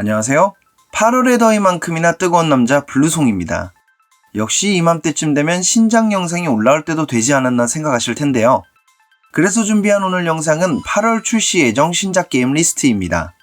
안녕하세요. 8월의 더위만큼이나 뜨거운 남자 블루송입니다. 역시 이맘때쯤 되면 신작 영상이 올라올 때도 되지 않았나 생각하실 텐데요. 그래서 준비한 오늘 영상은 8월 출시 예정 신작 게임 리스트입니다.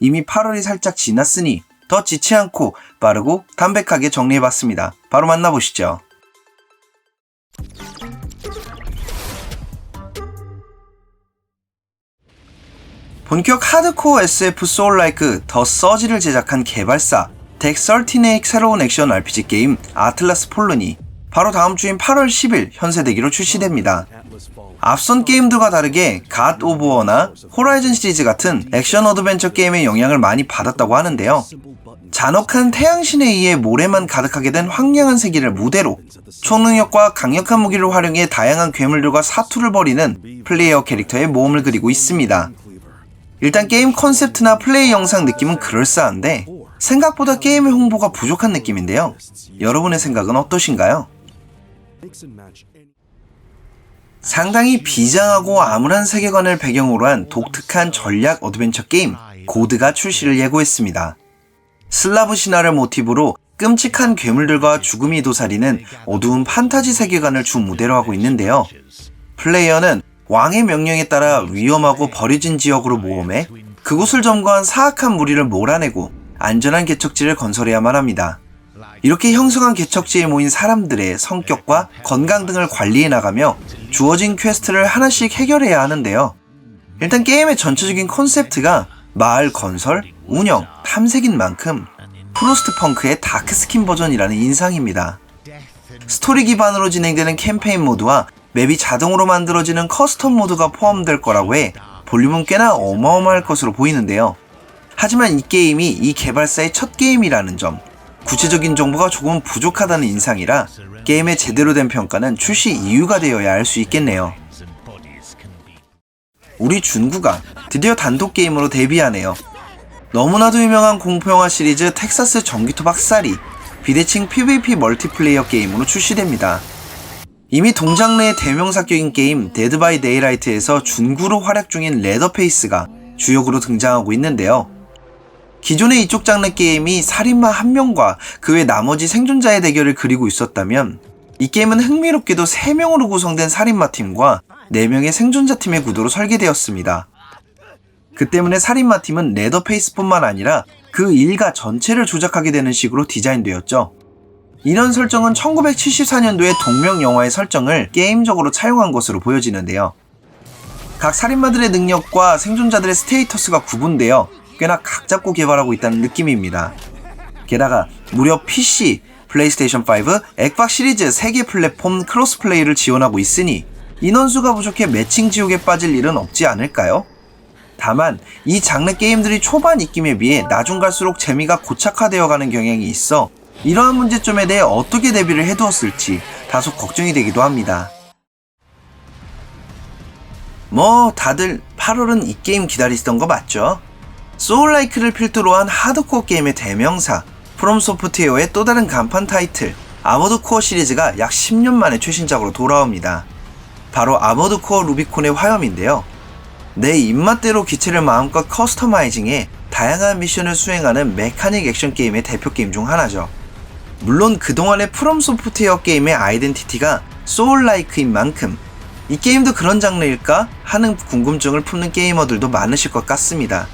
이미 8월이 살짝 지났으니 더 지치 않고 빠르고 담백하게 정리해봤습니다. 바로 만나보시죠. 본격 하드코어 SF 소울라이크 더 서지를 제작한 개발사 덱13의 새로운 액션 RPG 게임 아틀라스 폴론이 바로 다음 주인 8월 10일 현세대기로 출시됩니다. 앞선 게임들과 다르게 갓 오브 워나 호라이즌 시리즈 같은 액션 어드벤처 게임의 영향을 많이 받았다고 하는데요. 잔혹한 태양신에 의해 모래만 가득하게 된 황량한 세계를 무대로 초능력과 강력한 무기를 활용해 다양한 괴물들과 사투를 벌이는 플레이어 캐릭터의 모험을 그리고 있습니다. 일단 게임 컨셉트나 플레이 영상 느낌은 그럴싸한데 생각보다 게임의 홍보가 부족한 느낌인데요. 여러분의 생각은 어떠신가요? 상당히 비장하고 암울한 세계관을 배경으로 한 독특한 전략 어드벤처 게임 고드가 출시를 예고했습니다. 슬라브 신화를 모티브로 끔찍한 괴물들과 죽음이 도사리는 어두운 판타지 세계관을 주 무대로 하고 있는데요. 플레이어는 왕의 명령에 따라 위험하고 버려진 지역으로 모험해 그곳을 점거한 사악한 무리를 몰아내고 안전한 개척지를 건설해야만 합니다. 이렇게 형성한 개척지에 모인 사람들의 성격과 건강 등을 관리해 나가며 주어진 퀘스트를 하나씩 해결해야 하는데요. 일단 게임의 전체적인 컨셉트가 마을 건설, 운영, 탐색인 만큼 프로스트 펑크의 다크 스킨 버전이라는 인상입니다. 스토리 기반으로 진행되는 캠페인 모드와 맵이 자동으로 만들어지는 커스텀 모드가 포함될 거라고 해 볼륨은 꽤나 어마어마할 것으로 보이는데요. 하지만 이 게임이 이 개발사의 첫 게임이라는 점, 구체적인 정보가 조금 부족하다는 인상이라 게임의 제대로 된 평가는 출시 이유가 되어야 할 수 있겠네요. 우리 준구가 드디어 단독 게임으로 데뷔하네요. 너무나도 유명한 공포영화 시리즈 텍사스 전기토 박살이 비대칭 PVP 멀티플레이어 게임으로 출시됩니다. 이미 동장래의 대명사격인 게임 데드 바이 데이라이트에서 준구로 활약 중인 레더페이스가 주역으로 등장하고 있는데요. 기존의 이쪽 장르 게임이 살인마 한 명과 그 외 나머지 생존자의 대결을 그리고 있었다면 이 게임은 흥미롭게도 3명으로 구성된 살인마 팀과 4명의 생존자 팀의 구도로 설계되었습니다. 그 때문에 살인마 팀은 레더페이스뿐만 아니라 그 일가 전체를 조작하게 되는 식으로 디자인되었죠. 이런 설정은 1974년도의 동명 영화의 설정을 게임적으로 차용한 것으로 보여지는데요. 각 살인마들의 능력과 생존자들의 스테이터스가 구분되어 꽤나 각 잡고 개발하고 있다는 느낌입니다. 게다가 무려 PC, 플레이스테이션 5, 엑박 시리즈 3개 플랫폼 크로스 플레이를 지원하고 있으니 인원수가 부족해 매칭 지옥에 빠질 일은 없지 않을까요? 다만 이 장르 게임들이 초반 입김에 비해 나중 갈수록 재미가 고착화되어 가는 경향이 있어 이러한 문제점에 대해 어떻게 대비를 해두었을지 다소 걱정이 되기도 합니다. 뭐 다들 8월은 이 게임 기다리시던 거 맞죠? 소울라이크를 필두로 한 하드코어 게임의 대명사 프롬 소프트웨어의 또 다른 간판 타이틀 아머드 코어 시리즈가 약 10년 만에 최신작으로 돌아옵니다. 바로 아머드 코어 루비콘의 화염인데요. 내 입맛대로 기체를 마음껏 커스터마이징해 다양한 미션을 수행하는 메카닉 액션 게임의 대표 게임 중 하나죠. 물론 그동안의 프롬 소프트웨어 게임의 아이덴티티가 소울라이크인 만큼 이 게임도 그런 장르일까 하는 궁금증을 품는 게이머들도 많으실 것 같습니다.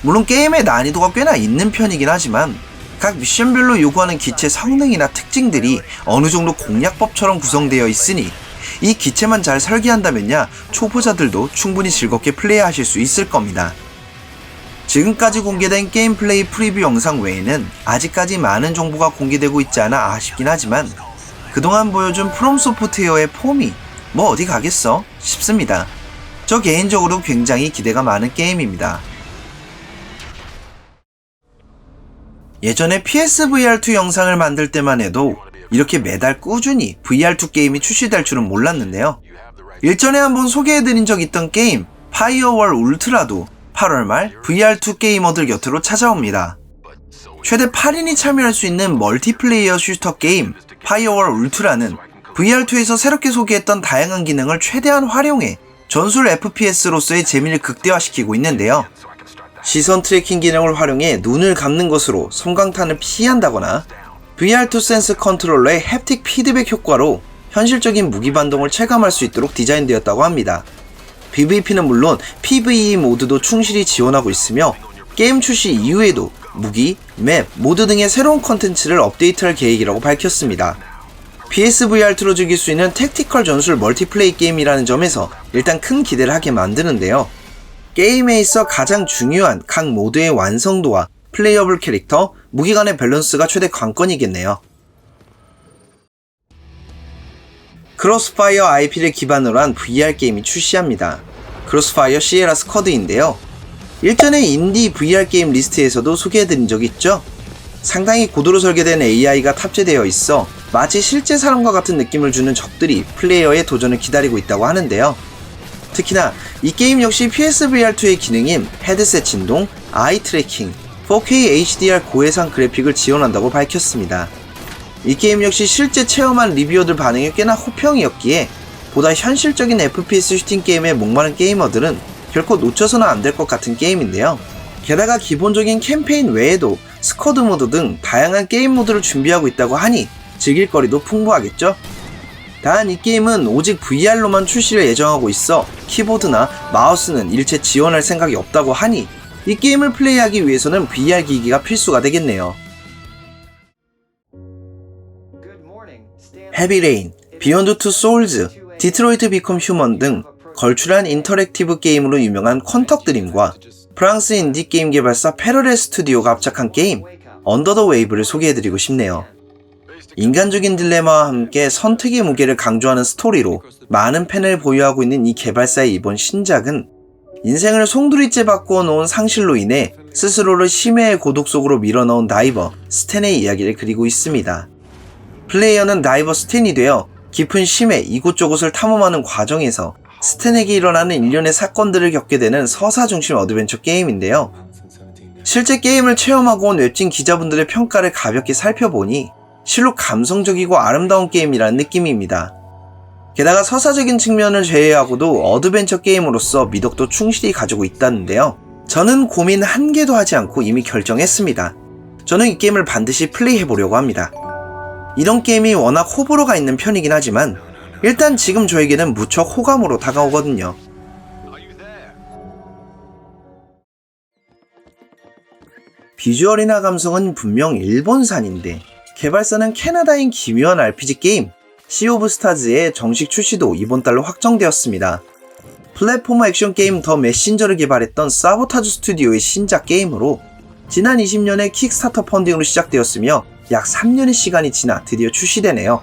물론 게임의 난이도가 꽤나 있는 편이긴 하지만 각 미션별로 요구하는 기체 성능이나 특징들이 어느 정도 공략법처럼 구성되어 있으니 이 기체만 잘 설계한다면야 초보자들도 충분히 즐겁게 플레이하실 수 있을 겁니다. 지금까지 공개된 게임 플레이 프리뷰 영상 외에는 아직까지 많은 정보가 공개되고 있지 않아 아쉽긴 하지만 그동안 보여준 프롬 소프트웨어의 폼이 뭐 어디 가겠어 싶습니다. 저 개인적으로 굉장히 기대가 많은 게임입니다. 예전에 PSVR2 영상을 만들 때만 해도 이렇게 매달 꾸준히 VR2 게임이 출시될 줄은 몰랐는데요. 일전에 한번 소개해드린 적 있던 게임 파이어월 울트라도 8월 말 VR2 게이머들 곁으로 찾아옵니다. 최대 8인이 참여할 수 있는 멀티플레이어 슈터 게임 파이어월 울트라는 VR2에서 새롭게 소개했던 다양한 기능을 최대한 활용해 전술 FPS로서의 재미를 극대화시키고 있는데요. 시선 트래킹 기능을 활용해 눈을 감는 것으로 섬광탄을 피한다거나 VR2 센스 컨트롤러의 햅틱 피드백 효과로 현실적인 무기 반동을 체감할 수 있도록 디자인되었다고 합니다. PVP는 물론 PVE 모드도 충실히 지원하고 있으며 게임 출시 이후에도 무기, 맵, 모드 등의 새로운 컨텐츠를 업데이트할 계획이라고 밝혔습니다. PSVR2로 즐길 수 있는 택티컬 전술 멀티플레이 게임이라는 점에서 일단 큰 기대를 하게 만드는데요. 게임에 있어 가장 중요한 각 모드의 완성도와 플레이어블 캐릭터, 무기 간의 밸런스가 최대 관건이겠네요. 크로스파이어 IP를 기반으로 한 VR 게임이 출시합니다. 크로스파이어 시에라 스쿼드인데요. 일전에 인디 VR 게임 리스트에서도 소개해드린 적 있죠? 상당히 고도로 설계된 AI가 탑재되어 있어 마치 실제 사람과 같은 느낌을 주는 적들이 플레이어의 도전을 기다리고 있다고 하는데요. 특히나 이 게임 역시 PSVR2의 기능인 헤드셋 진동, 아이 트래킹, 4K HDR 고해상 그래픽을 지원한다고 밝혔습니다. 이 게임 역시 실제 체험한 리뷰어들 반응이 꽤나 호평이었기에 보다 현실적인 FPS 슈팅 게임에 목마른 게이머들은 결코 놓쳐서는 안 될 것 같은 게임인데요. 게다가 기본적인 캠페인 외에도 스쿼드 모드 등 다양한 게임 모드를 준비하고 있다고 하니 즐길 거리도 풍부하겠죠? 단 이 게임은 오직 VR로만 출시를 예정하고 있어 키보드나 마우스는 일체 지원할 생각이 없다고 하니 이 게임을 플레이하기 위해서는 VR 기기가 필수가 되겠네요. 헤비레인, 비욘드 투 소울즈, 디트로이트 비컴 휴먼 등 걸출한 인터랙티브 게임으로 유명한 퀀턱 드림과 프랑스 인디 게임 개발사 페러레 스튜디오가 합작한 게임 언더 더 웨이브를 소개해드리고 싶네요. 인간적인 딜레마와 함께 선택의 무게를 강조하는 스토리로 많은 팬을 보유하고 있는 이 개발사의 이번 신작은 인생을 송두리째 바꾸어 놓은 상실로 인해 스스로를 심해의 고독 속으로 밀어넣은 다이버 스탠의 이야기를 그리고 있습니다. 플레이어는 다이버 스탠이 되어 깊은 심해 이곳저곳을 탐험하는 과정에서 스탠에게 일어나는 일련의 사건들을 겪게 되는 서사 중심 어드벤처 게임인데요. 실제 게임을 체험하고 온 웹진 기자분들의 평가를 가볍게 살펴보니 실로 감성적이고 아름다운 게임이라는 느낌입니다. 게다가 서사적인 측면을 제외하고도 어드벤처 게임으로서 미덕도 충실히 가지고 있다는데요. 저는 고민 한 개도 하지 않고 이미 결정했습니다. 저는 이 게임을 반드시 플레이해보려고 합니다. 이런 게임이 워낙 호불호가 있는 편이긴 하지만 일단 지금 저에게는 무척 호감으로 다가오거든요. 비주얼이나 감성은 분명 일본산인데 개발사는 캐나다인 기묘한 RPG 게임 시 오브 스타즈의 정식 출시도 이번 달로 확정되었습니다. 플랫폼 액션 게임 더 메신저를 개발했던 사보타주 스튜디오의 신작 게임으로 지난 20년에 킥스타터 펀딩으로 시작되었으며 약 3년의 시간이 지나 드디어 출시되네요.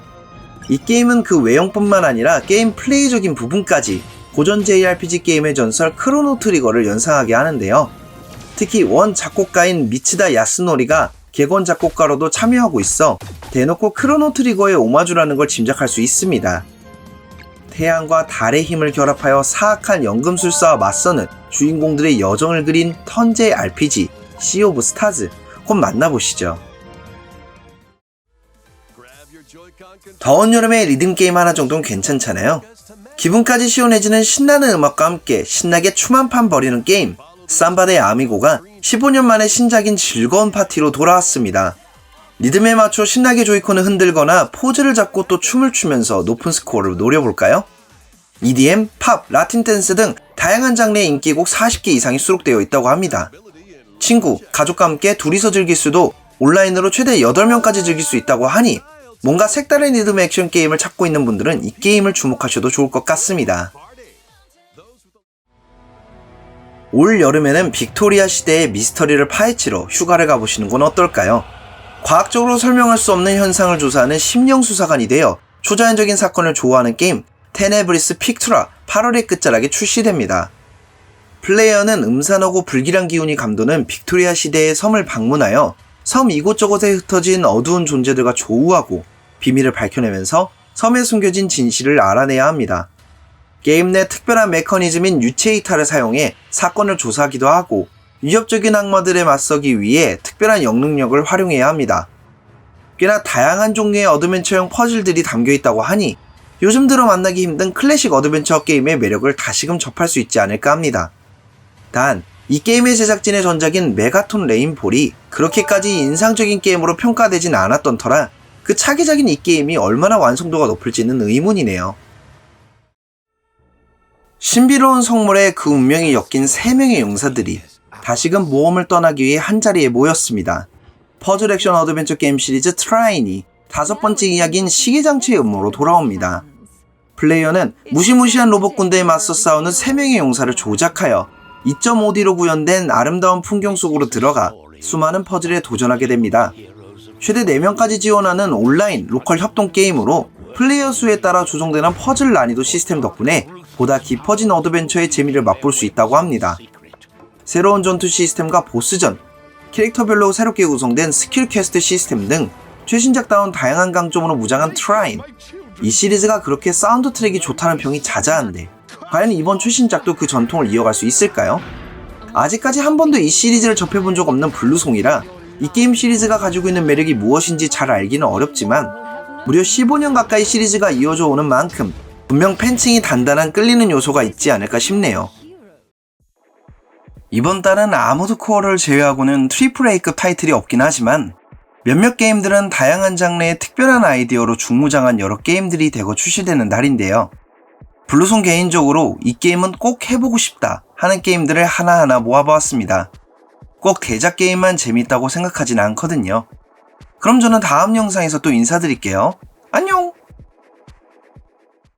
이 게임은 그 외형뿐만 아니라 게임 플레이적인 부분까지 고전 JRPG 게임의 전설 크로노 트리거를 연상하게 하는데요. 특히 원 작곡가인 미치다 야스노리가 객원 작곡가로도 참여하고 있어 대놓고 크로노 트리거의 오마주라는 걸 짐작할 수 있습니다. 태양과 달의 힘을 결합하여 사악한 연금술사와 맞서는 주인공들의 여정을 그린 턴제 RPG 시 오브 스타즈 곧 만나보시죠. 더운 여름에 리듬 게임 하나 정도는 괜찮잖아요. 기분까지 시원해지는 신나는 음악과 함께 신나게 춤 한 판 벌이는 게임 삼바데 아미고가 15년 만에 신작인 즐거운 파티로 돌아왔습니다. 리듬에 맞춰 신나게 조이콘을 흔들거나 포즈를 잡고 또 춤을 추면서 높은 스코어를 노려볼까요? EDM, 팝, 라틴 댄스 등 다양한 장르의 인기곡 40개 이상이 수록되어 있다고 합니다. 친구, 가족과 함께 둘이서 즐길 수도 온라인으로 최대 8명까지 즐길 수 있다고 하니 뭔가 색다른 리듬 액션 게임을 찾고 있는 분들은 이 게임을 주목하셔도 좋을 것 같습니다. 올 여름에는 빅토리아 시대의 미스터리를 파헤치러 휴가를 가보시는 건 어떨까요? 과학적으로 설명할 수 없는 현상을 조사하는 심령 수사관이 되어 초자연적인 사건을 조우하는 게임 테네브리스 픽투라 8월의 끝자락에 출시됩니다. 플레이어는 음산하고 불길한 기운이 감도는 빅토리아 시대의 섬을 방문하여 섬 이곳저곳에 흩어진 어두운 존재들과 조우하고 비밀을 밝혀내면서 섬에 숨겨진 진실을 알아내야 합니다. 게임 내 특별한 메커니즘인 유체 이탈을 사용해 사건을 조사하기도 하고 위협적인 악마들에 맞서기 위해 특별한 영능력을 활용해야 합니다. 꽤나 다양한 종류의 어드벤처형 퍼즐들이 담겨 있다고 하니 요즘 들어 만나기 힘든 클래식 어드벤처 게임의 매력을 다시금 접할 수 있지 않을까 합니다. 단, 이 게임의 제작진의 전작인 메가톤 레인볼이 그렇게까지 인상적인 게임으로 평가되진 않았던 터라 그 차기작인 이 게임이 얼마나 완성도가 높을지는 의문이네요. 신비로운 성물에 그 운명이 엮인 3명의 용사들이 다시금 모험을 떠나기 위해 한자리에 모였습니다. 퍼즐 액션 어드벤처 게임 시리즈 트라인이 다섯 번째 이야기인 시계장치의 음모로 돌아옵니다. 플레이어는 무시무시한 로봇 군대에 맞서 싸우는 3명의 용사를 조작하여 2.5D로 구현된 아름다운 풍경 속으로 들어가 수많은 퍼즐에 도전하게 됩니다. 최대 4명까지 지원하는 온라인 로컬 협동 게임으로 플레이어 수에 따라 조정되는 퍼즐 난이도 시스템 덕분에 보다 깊어진 어드벤처의 재미를 맛볼 수 있다고 합니다. 새로운 전투 시스템과 보스전, 캐릭터별로 새롭게 구성된 스킬 퀘스트 시스템 등 최신작다운 다양한 강점으로 무장한 트라인. 이 시리즈가 그렇게 사운드 트랙이 좋다는 평이 자자한데 과연 이번 최신작도 그 전통을 이어갈 수 있을까요? 아직까지 한 번도 이 시리즈를 접해본 적 없는 블루송이라 이 게임 시리즈가 가지고 있는 매력이 무엇인지 잘 알기는 어렵지만 무려 15년 가까이 시리즈가 이어져 오는 만큼 분명 팬층이 단단한 끌리는 요소가 있지 않을까 싶네요. 이번 달은 아모드 코어를 제외하고는 트리플 A급 타이틀이 없긴 하지만 몇몇 게임들은 다양한 장르의 특별한 아이디어로 중무장한 여러 게임들이 대거 출시되는 달인데요. 블루송 개인적으로 이 게임은 꼭 해보고 싶다 하는 게임들을 하나하나 모아보았습니다. 꼭 대작 게임만 재밌다고 생각하진 않거든요. 그럼 저는 다음 영상에서 또 인사드릴게요. 안녕!